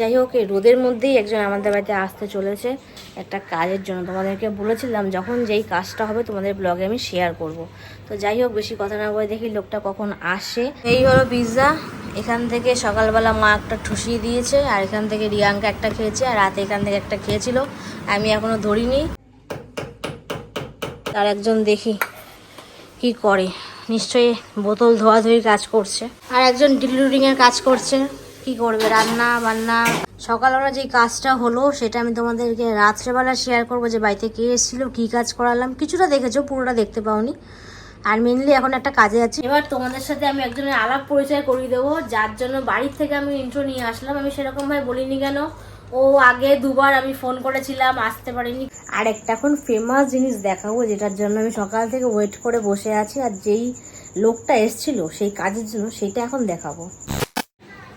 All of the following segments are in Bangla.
যাই হোক, এই রোদের মধ্যেই একজন আমাদের বাড়িতে আসতে চলেছে। একটা কাজের জন্য। তোমাদেরকে বলেছিলাম, যখন যেই কাজটা হবে তোমাদের ব্লগে আমি শেয়ার করব। তো যাই হোক, বেশি কথা না বলে দেখি লোকটা কখন আসে। এই হলো পিৎজা। এখান থেকে সকালবেলা মা একটা ঠুসিয়ে দিয়েছে, আর এখান থেকে রিয়াঙ্কা একটা খেয়েছে, আর রাতে এখান থেকে একটা খেয়েছিল। আমি এখনও ধরিনি। আর একজন দেখি কি করে। নিশ্চয়ই বোতল ধোয়াধুয়ির কাজ করছে। আর একজন ডিলিভারিং এর কাজ করছে। কি করবে? রান্না বান্না। সকালবেলা যে কাজটা হলো, সেটা আমি তোমাদেরকে রাত্রেবেলা শেয়ার করব যে বাড়িতে কে এসেছিল, কী কাজ করালাম। কিছুটা দেখেছ, পুরোটা দেখতে পাওনি। আর মেনলি এখন একটা কাজে আছি। এবার তোমাদের সাথে আমি একজনের আলাপ পরিচয় করিয়ে দেবো, যার জন্য বাড়ির থেকে আমি ইন্ট্রো নিয়ে আসলাম। আমি সেরকম ভাবে বলিনি কেন, ও আগে দুবার আমি ফোন করেছিলাম, আসতে পারিনি। আর একটা এখন ফেমাস জিনিস দেখাবো, যেটার জন্য আমি সকাল থেকে ওয়েট করে বসে আছি। আর যেই লোকটা এসছিল, সেই কাজের জন্য সেটা এখন দেখাবো।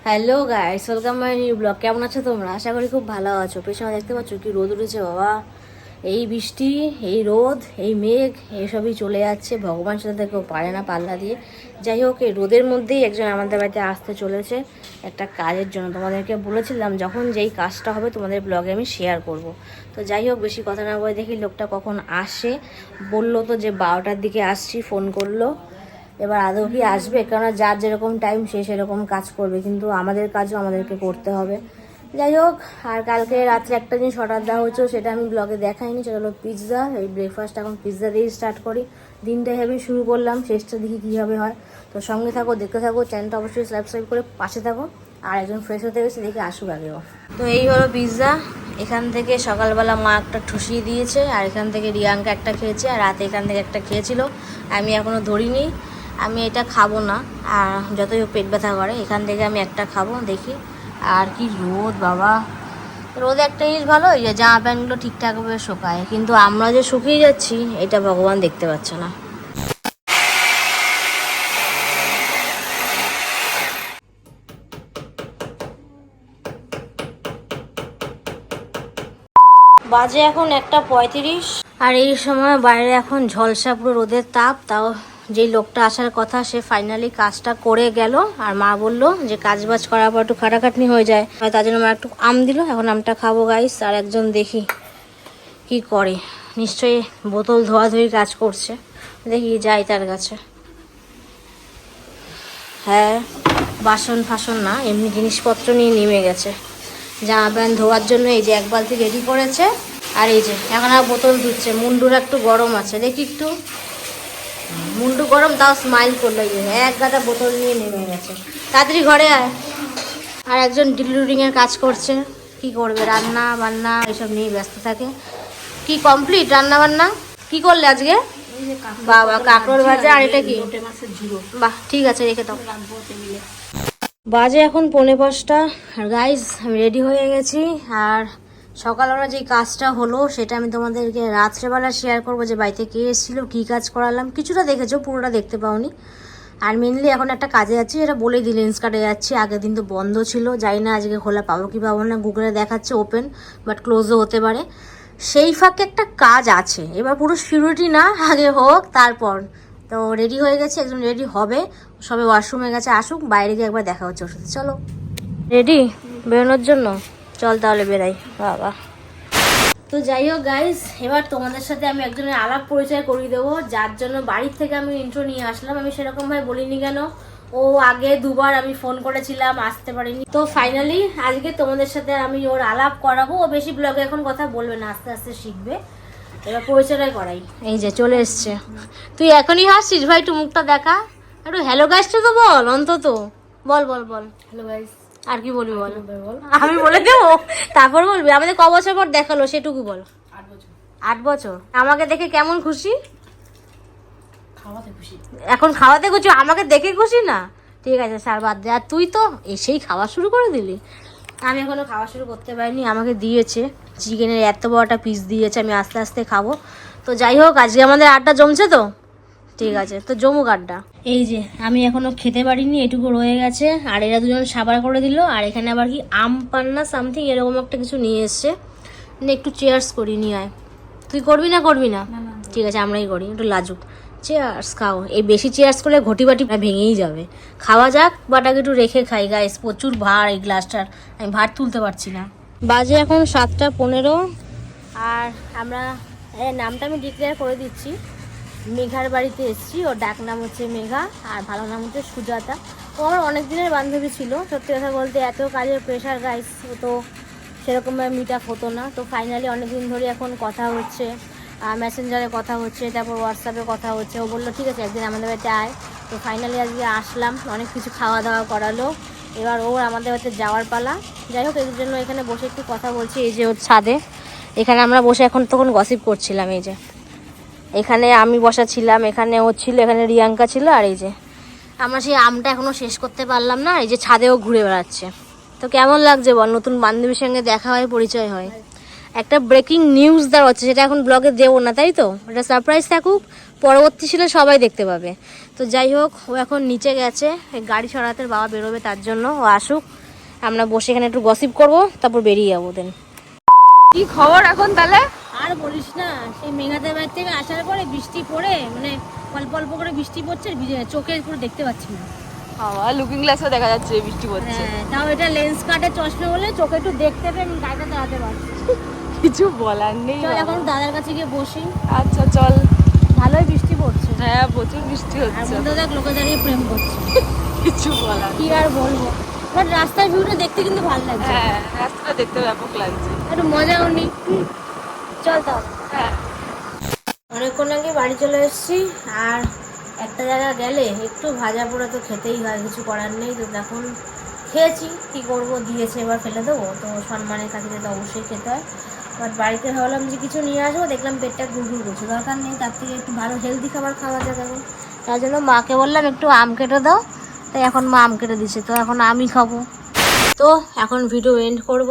Hello guys welcome my new blog কেমন আছো তোমরা? আশা করি খুব ভালো আছো। পেছনে দেখতে পাচ্ছ কি রোদ উঠেছে, বাবা। এই বৃষ্টি, এই রোদ, এই মেঘ এইসবই চলে যাচ্ছে। ভগবান সাথে কেউ পারে না পাল্লা দিয়ে। যাই হোক, এই রোদের মধ্যেই একজন আমাদের বাড়িতে আসতে চলেছে একটা কাজের জন্য। তোমাদেরকে বলেছিলাম, যখন যেই কাজটা হবে তোমাদের ব্লগে আমি শেয়ার করব। তো যাই হোক, বেশি কথা না বলে দেখি লোকটা কখন আসে। বলল তো যে বারোটার দিকে আসছি ফোন করল। এবার আদৌ কি আসবে, কেননা যার যেরকম টাইম সে সেরকম কাজ করবে। কিন্তু আমাদের কাজও আমাদেরকে করতে হবে। যাই হোক, আর কালকে রাত্রে একটা জিনিস অর্ডার দেওয়া হয়েছিল সেটা আমি ব্লগে দেখাইনি, সেটা হলো পিৎজা এই ব্রেকফাস্ট এখন পিৎজা দিয়েই স্টার্ট করি। দিনটা হেভি শুরু করলাম, শেষটা দেখি কীভাবে হয়। তো সঙ্গে থাকো, দেখতে থাকো চ্যানেলটা অবশ্যই সাবস্ক্রাইব করে পাশে থাকো। আর একজন ফ্রেশ হতে গেছে দেখে আসুক আগেও। তো এই হলো পিৎজা এখান থেকে সকালবেলা মা একটা ঠুসিয়ে দিয়েছে, আর এখান থেকে রিয়াঙ্কা একটা খেয়েছে, আর রাতে এখান থেকে একটা খেয়েছিল। আমি এখনও ধরিনি। আমি এটা খাব না। আর যতই পেট ব্যথা করে, এখান থেকে আমি একটা খাব, দেখি। আর কি রোদ, বাবা। রোদ একটা জিনিস ভালো যে জামা প্যান্টগুলো ঠিকঠাকভাবে শুকায়। কিন্তু আমরা যে শুকিয়ে যাচ্ছি, এটা ভগবান দেখতে পাচ্ছে না। বাজে এখন একটা পঁয়ত্রিশ। আর এই সময় বাইরে এখন ঝলসা পুরো রোদের তাপ, তাও যেই লোকটা আসার কথা সে ফাইনালি কাজটা করে গেল আর মা বলল যে কাজ বাজ করার পর একটু খাটাখাটনি হয়ে যায়। তার জন্য মা একটু আম দিল, এখন আমটা খাব গাইস আর একজন দেখি কি করে। নিশ্চয়ই বোতল ধোয়াধুয়ির কাজ করছে। দেখি যাই তার কাছে। হ্যাঁ বাসন ফাসন না, এমনি জিনিসপত্র নিয়ে নেমে গেছে। জামা প্যান্ট ধোয়ার জন্য এই যে এক বালতি রেডি করেছে, আর এই যে, এখন আর বোতল ধুচ্ছে, মুন্ডুর একটু গরম আছে। দেখি একটু। মুন্ডু গরম তাও স্মাইল করল এক গাদা বোতল নিয়ে নেমে গেছে। তাড়াতাড়ি ঘরে আয়। আর একজন ডিলিভারিং এর কাজ করছে। কি করবে? রান্না বান্না এসব নিয়ে ব্যস্ত থাকে। কি কমপ্লিট রান্না বান্না কি করলে আজকে? বাবা কাঁকড়োর ভাজা আর এটা কি? বাহ ঠিক আছে রেখে দাও। বাজে এখন পৌনে পাঁচটা। আর গাইজ আমি রেডি হয়ে গেছি। আর সকালবেলা যে কাজটা হলো, সেটা আমি তোমাদেরকে রাত্রেবেলা শেয়ার করব যে বাড়িতে কে এসেছিল, কী কাজ করালাম, কিছুটা দেখেছ, পুরোটা দেখতে পাওনি। আর মেনলি এখন একটা কাজে যাচ্ছি, এটা বলেই দিই লেন্স কাটে যাচ্ছি, আগের দিন তো বন্ধ ছিল, জানি না আজকে খোলা পাবো কি পাবো না গুগলে দেখাচ্ছে ওপেন বাট ক্লোজও হতে পারে। সেই ফাঁকে একটা কাজ আছে, এবার পুরো সিকিউরিটি না, আগে হোক, তারপর। তো রেডি হয়ে গেছে একজন রেডি হবে, সবে ওয়াশরুমে গেছে, আসুক, বাইরে গিয়ে একবার দেখা হচ্ছে ওর সাথে, চলো। রেডি বেরোনোর জন্য? চল তাহলে বেরাই বাবা। তো যাই হোক গাইস এবার তোমাদের সাথে আমি একজনের আলাপ পরিচয় করিয়ে দেবো যার জন্য বাড়ির থেকে আমি ইন্ট্রো নিয়ে আসলাম। আমি সেরকম ভাবে বলিনি কেন ও আগে দুবার আমি ফোন করেছিলাম আসতে পারিনি। তো ফাইনালি আজকে তোমাদের সাথে আমি ওর আলাপ করাবো। ও বেশি ব্লগে এখন কথা বলবে না আস্তে আস্তে শিখবে। এবার পরিচয়টাই করাই। এই যে চলে এসছে। তুই এখনই হাসছিস? ভাই একটু মুখটা দেখা। একটু হ্যালো গাইসটা তো বল অন্তত। বল বল বল। হ্যালো গাইস আর কি বলবি বল? আমি বলে দেবো। তারপর বলবি আমাদের ক বছর পর দেখাল সেটুকু বল। আট বছর। আমাকে দেখে কেমন খুশি? এখন খাওয়াতে খুশি? আমাকে দেখে খুশি না? ঠিক আছে স্যার বাদ দে। আর তুই তো এসেই খাওয়া শুরু করে দিলি। আমি এখনও খাওয়া শুরু করতে পারিনি আমাকে দিয়েছে। চিকেনের এত বড় একটা পিস দিয়েছে আমি আস্তে আস্তে খাব। তো যাই হোক আজকে আমাদের আড্ডা জমছে তো? ঠিক আছে তো জমুক আড্ডা এই যে আমি এখনও খেতে পারিনি এটুকু রয়ে গেছে। আর এরা দুজন সাবার করে দিল আর এখানে আবার কি আম পান্না সামথিং এরকম একটা কিছু নিয়ে এসছে। একটু চেয়ার্স করি নিয়ে আয়। তুই করবি না করবি না? ঠিক আছে আমরাই করি একটু লাজুক। চেয়ার্স খাও। এই বেশি চেয়ার্স করলে ঘটি বাটি ভেঙেই যাবে। খাওয়া যাক বাটাকে একটু রেখে খাই গাইস প্রচুর ভার এই গ্লাসটার আমি ভার তুলতে পারছি না। বাজে এখন সাতটা পনেরো আর আমরা নামটা আমি ডিক্লেয়ার করে দিচ্ছি। মেঘার বাড়িতে এসেছি। ওর ডাক নাম হচ্ছে মেঘা, আর ভালো নাম হচ্ছে সুজাতা। ও আমার অনেক দিনের বান্ধবী ছিল। সত্যি কথা বলতে এত কাজের প্রেশার গাইস তো সেরকমভাবে মিট আপ হতো না। তো ফাইনালি অনেক দিন ধরে এখন কথা হচ্ছে মেসেঞ্জারে কথা হচ্ছে, তারপর হোয়াটসঅ্যাপে কথা হচ্ছে। ও বলল, ঠিক আছে, একদিন আমাদের বাড়িতে আয়। তো ফাইনালি আজকে আসলাম। অনেক কিছু খাওয়া দাওয়া করালো। এবার ওর আমাদের বাড়িতে যাওয়ার পালা। যাই হোক, এর জন্য এখানে বসে একটু কথা বলছি, এই যে ওর ছাদে। এখানে আমরা বসে এখন তখন গসিপ করছিলাম, এই যে। এখানে আমি বসা ছিলাম, এখানে ও ছিল, এখানে রিয়াঙ্কা ছিল, আর এই যে আমরা সেই আমটা এখনও শেষ করতে পারলাম না, এই যে ছাদেও ঘুরে বেড়াচ্ছে। তো কেমন লাগছে বল? নতুন বান্ধবীর সঙ্গে দেখা হয়, পরিচয় হয়? একটা ব্রেকিং নিউজ দেওয়া হচ্ছে, সেটা এখন ব্লগে দেবো না, তাই তো? এটা সারপ্রাইজ থাকুক, পরবর্তী ছিল সবাই দেখতে পাবে। তো যাই হোক, ও এখন নিচে গেছে গাড়ি সরাতে বাবা বেরোবে তার জন্য, ও আসুক। আমরা বসে এখানে একটু গসিপ করব, তারপর বেরিয়ে যাব দেন কি খবর এখন তাহলে? আর বলিস না সেই মেঘাদের বাড়ি থেকে আসার পরে বৃষ্টি পড়ে মানে অল্প অল্প করে বৃষ্টি পড়ছে আর ভিজে- চোখে পুরো দেখতে পাচ্ছি না। আমার লুকিং গ্লাসও দেখা যাচ্ছে বৃষ্টি পড়ছে। হ্যাঁ তাও এটা লেন্স কাটে চশমা বলে চোখে একটু দেখতে পেয়ে আমি গাড়িটা দাঁড়াতে পারছি। কিছু বলার নেই চল এখন দাদার কাছে গিয়ে বসি। আচ্ছা চল। ভালোই বৃষ্টি পড়ছে। হ্যাঁ প্রচুর বৃষ্টি আর হচ্ছে। মধ্যে দেখ লোকে দাঁড়িয়ে প্রেম করছে। কিছু বলার কি আর বলব? বাট রাস্তার ভিউটা দেখতে কিন্তু ভালো লাগছে। হ্যাঁ রাস্তাটা দেখতে ব্যাপক লাগছে। একটু মজাও নি চল হ্যাঁ। অনেকক্ষণ আগে বাড়ি চলে এসেছি আর একটা জায়গা গেলে একটু ভাজা পোড়া তো খেতেই হয় কিছু করার নেই। তো এখন খেয়েছি কি করব দিয়েছে এবার ফেলে দেবো। তো সম্মানের খাতিরে তো অবশ্যই খেতে হয়। বাট বাড়িতে ভাবলাম যে কিছু নিয়ে আসব দেখলাম পেটটা গুড়গুড় করছে। দরকার নেই তার থেকে একটু ভালো হেলদি খাবার খাওয়া যাক এখন। তার জন্য মাকে বললাম একটু আম কেটে দাও। তাই এখন মা আম কেটে দিচ্ছে তো এখন আমি খাব। তো এখন ভিডিও এন্ড করব।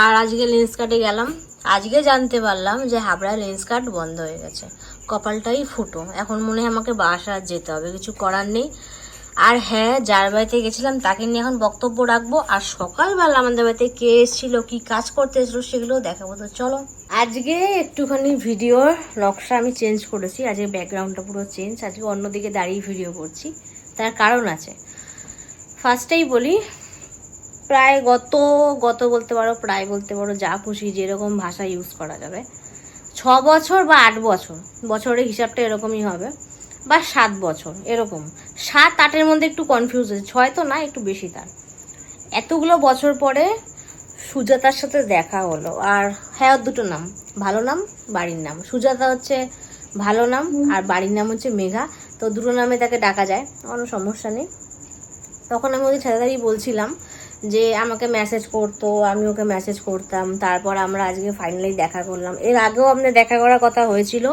আর আজকে লেন্স কাটে গেলাম। আজকে জানতে পারলাম যে হাবড়ায় লেন্স কাট বন্ধ হয়ে গেছে। কপালটাই ফুটো। এখন মনে হয় আমাকে বাসা যেতে হবে, কিছু করার নেই। আর হ্যাঁ যার বাড়িতে গেছিলাম তাকে নিয়ে এখন বক্তব্য রাখব। আর সকালবেলা আমাদের বাড়িতে কে এসেছিল, কি কাজ করতে এসেছিল সেগুলোও দেখাবো। তো চলো। আজকে একটুখানি ভিডিওর নকশা আমি চেঞ্জ করেছি। আজকে ব্যাকগ্রাউন্ডটা পুরো চেঞ্জ আজকে অন্যদিকে দাঁড়িয়ে ভিডিও করছি। তার কারণ আছে। ফার্স্টেই বলি প্রায় গত গত বলতে পারো প্রায় বলতে পারো যা খুশি যেরকম ভাষা ইউজ করা যাবে। ছ বছর বা আট বছর বছরের হিসাবটা এরকমই হবে। বা সাত বছর এরকম। সাত আটের মধ্যে একটু কনফিউজ হয়েছে ছয় তো না একটু বেশি তার। এতগুলো বছর পরে সুজাতার সাথে দেখা হলো। আর হ্যাঁ দুটো নাম ভালো নাম বাড়ির নাম। সুজাতা হচ্ছে ভালো নাম আর বাড়ির নাম হচ্ছে মেঘা। তো দুটো নামে তাকে ডাকা যায় কোনো সমস্যা নেই। তখন আমি ওদের সাথে বলছিলাম যে আমাকে মেসেজ করতো, আমি ওকে মেসেজ করতাম। তারপর আমরা আজকে ফাইনালি দেখা করলাম। এর আগেও আমাদের দেখা করার কথা হয়েছিল।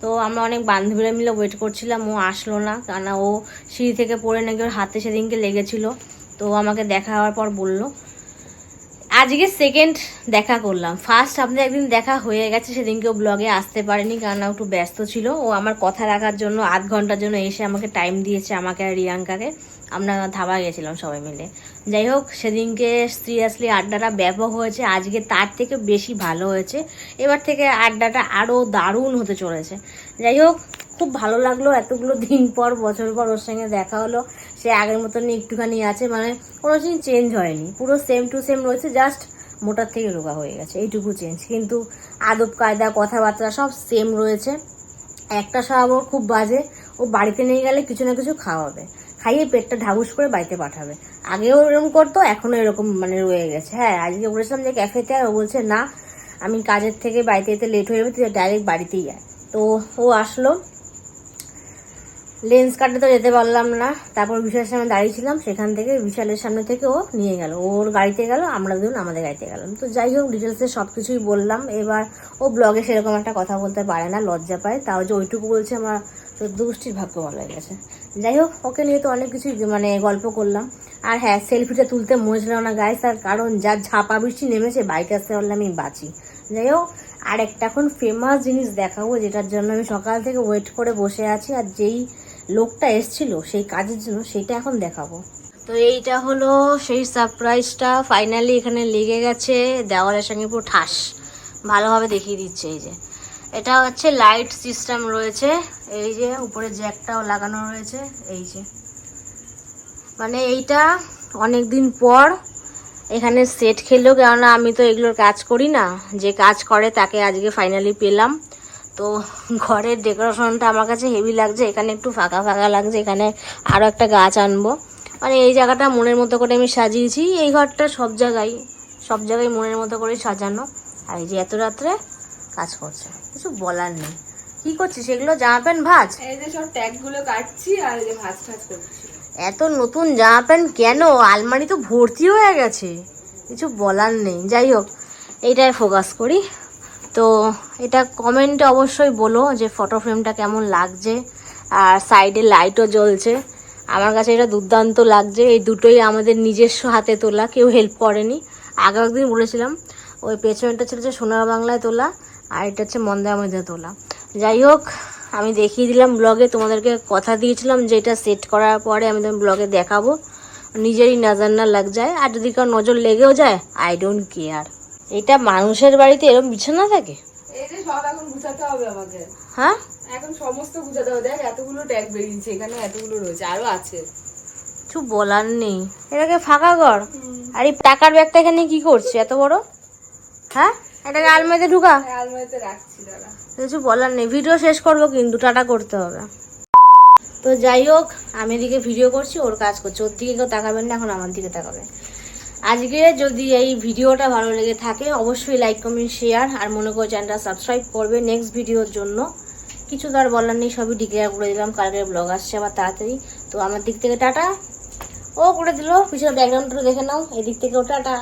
তো আমরা অনেক বান্ধবীরা মিলে ওয়েট করছিলাম, ও আসলো না। কেননা ও সিঁড়ি থেকে পড়ে নাকি ওর হাতে সেদিনকে লেগেছিল। তো আমাকে দেখা হওয়ার পর বলল, আজকে সেকেন্ড দেখা করলাম। ফার্স্ট আপনাদের একদিন দেখা হয়ে গেছে সেদিনকেও ব্লগে আসতে পারেনি। কারণ ও একটু ব্যস্ত ছিল। ও আমার কথা রাখার জন্য, আধ ঘণ্টার জন্য এসে আমাকে টাইম দিয়েছে, আমাকে আর রিয়াঙ্কাকে। আমরা ধাবা গেছিলাম সবাই মিলে। যাই হোক, সেদিনকে সিরিয়াসলি আড্ডাটা ব্যাপক হয়েছে। আজকে তার থেকে বেশি ভালো হয়েছে। এবার থেকে আড্ডাটা আরও দারুণ হতে চলেছে। যাই হোক, খুব ভালো লাগল এতগুলো দিন পর, বছর পর ওর সঙ্গে দেখা হলো। সে আগের মতনই একটুখানি আছে মানে কোনো জিনিস চেঞ্জ হয়নি। পুরো সেম টু সেম রয়েছে জাস্ট মোটার থেকে রোগা হয়ে গেছে। এইটুকু চেঞ্জ কিন্তু আদব, কায়দা, কথাবার্তা সব সেম রয়েছে। একটা স্বভাব খুব বাজে। ও বাড়িতে নিয়ে গেলে কিছু না কিছু খাওয়াবে। খাইয়ে পেটটা ঢাকুস করে বাড়িতে পাঠাবে। আগেও এরকম করতো, এখনও এরকম মানে রয়ে গেছে। হ্যাঁ আজকে বলেছিলাম যে ক্যাফেতে, ও বলছে, না, আমি কাজের থেকে বাড়িতে যেতে লেট হয়ে যাবে, তুই ডাইরেক্ট বাড়িতেই যায় তো ও আসলো। লেন্স কাটতে তো যেতে পারলাম না। তারপর বিশালের সামনে দাঁড়িয়েছিলাম সেখান থেকে বিশালের সামনে থেকে ও নিয়ে গেল। ওর গাড়িতে গেল, আমরা দুজন আমাদের গাড়িতে গেলাম। তো যাই হোক ডিটেলসে সব কিছুই বললাম। এবার ও ব্লগে সেরকম একটা কথা বলতে পারে না, লজ্জা পায়। তাও যে ওইটুকু বলছে আমার গোষ্ঠীর ভাগ্য ভালো হয়ে গেছে। যাই হোক ওকে নিয়ে তো অনেক কিছুই মানে গল্প করলাম। আর হ্যাঁ সেলফিটা তুলতে ছিল না গায়ে তার কারণ যা ঝাপা বৃষ্টি নেমেছে বাইকে আসতে পারলে আমি বাঁচি। যাই হোক আর একটা এখন ফেমাস জিনিস দেখাবো, যেটার জন্য আমি সকাল থেকে ওয়েট করে বসে আছি, আর যেই লোকটা এসছিল, সেই কাজের জন্য সেটা এখন দেখাবো। তো এইটা হলো সেই সারপ্রাইজটা ফাইনালি এখানে লেগে গেছে, দেওয়ালের সঙ্গে পুরো ঠাস। ভালোভাবে দেখিয়ে দিচ্ছে এই যে। এটা হচ্ছে লাইট সিস্টেম রয়েছে এই যে, উপরে জ্যাকটাও লাগানো রয়েছে, এই যে। মানে এইটা অনেক দিন পর এখানে সেট খেলো কেননা আমি তো এগুলোর কাজ করি না। যে কাজ করে তাকে আজকে ফাইনালি পেলাম। তো ঘরের ডেকোরেশনটা আমার কাছে হেভি লাগছে, এখানে একটু ফাঁকা ফাঁকা লাগছে, এখানে আরও একটা গাছ আনব। মানে এই জায়গাটা মনের মতো করে আমি সাজিয়েছি, এই ঘরটা সব জায়গায় সব জায়গায় মনের মতো করে সাজানো। আর এই যে এত রাত্রে কাজ করছে, কিছু বলার নেই। কি করছিস? সেগুলো জামা প্যান্ট ভাজ? এই যে সব ট্যাগগুলো কাটছি আর এই যে ভাজ টাজ করছি। এত নতুন জামা প্যান্ট কেন? আলমারি তো ভর্তি হয়ে গেছে। কিছু বলার নেই। যাই হোক এইটায় ফোকাস করি। তো এটা কমেন্টে অবশ্যই বলো যে ফটো ফ্রেমটা কেমন লাগছে। আর সাইডে লাইটও জ্বলছে। আমার কাছে এটা দুর্দান্ত লাগছে। এই দুটোই আমাদের নিজস্ব হাতে তোলা। কেউ হেল্প করেনি। আগে একদিন বলেছিলাম ওই পেছনটা ছিল যে সোনার বাংলায় তোলা আর এটা হচ্ছে মন্দারমধ্যে তোলা। যাই হোক আমি দেখিয়ে দিলাম ব্লগে তোমাদেরকে কথা দিয়েছিলাম যে এটা সেট করার পরে আমি তোমার ব্লগে দেখাবো। নিজেরই নজর না লাগ যায়। আর যদি কারও নজর লেগেও যায় আই ডোন্ট কেয়ার এটা মানুষের বাড়িতে এরকম বিছানা থাকে? এই যে সব এখন গুছাতে হবে আমাকে। হ্যাঁ? এখন সমস্ত গুছাতে হবে। দেখ এতগুলো ট্যাগ বেরিয়েছে এখানে এতগুলো রয়েছে আরও আছে। কিছু বলার নেই। এটাকে ফাঁকা কর। আর এই টাকার ব্যাগটা এখানে কি করছে? এত বড়? হ্যাঁ? এটাকে আলমারিতে ঢুকা? আলমারিতে রাখছি দাঁড়া কিছু বলার নেই। ভিডিও শেষ করব কিন্তু টাটা করতে হবে। তো যাই হোক আমি এদিকে ভিডিও করছি ওর কাজ করছে। ওর দিকে কেউ তাকাবেন না এখন আমার দিকে তাকাবে। আজকে যদি এই ভিডিওটা ভালো লেগে থাকে অবশ্যই লাইক কমেন্ট শেয়ার আর মনে করে চ্যানেলটা সাবস্ক্রাইব করবে নেক্সট ভিডিওর জন্য। কিছু তো আর বলার নেই সবই ডিক্লেয়ার করে দিলাম। কালকের ব্লগ আসছে আবার তাড়াতাড়ি। তো আমার দিক থেকে টাটা। ও করে দিল। পিছনে ব্যাকগ্রাউন্ডটা দেখে নাও। এদিক থেকেও টাটা।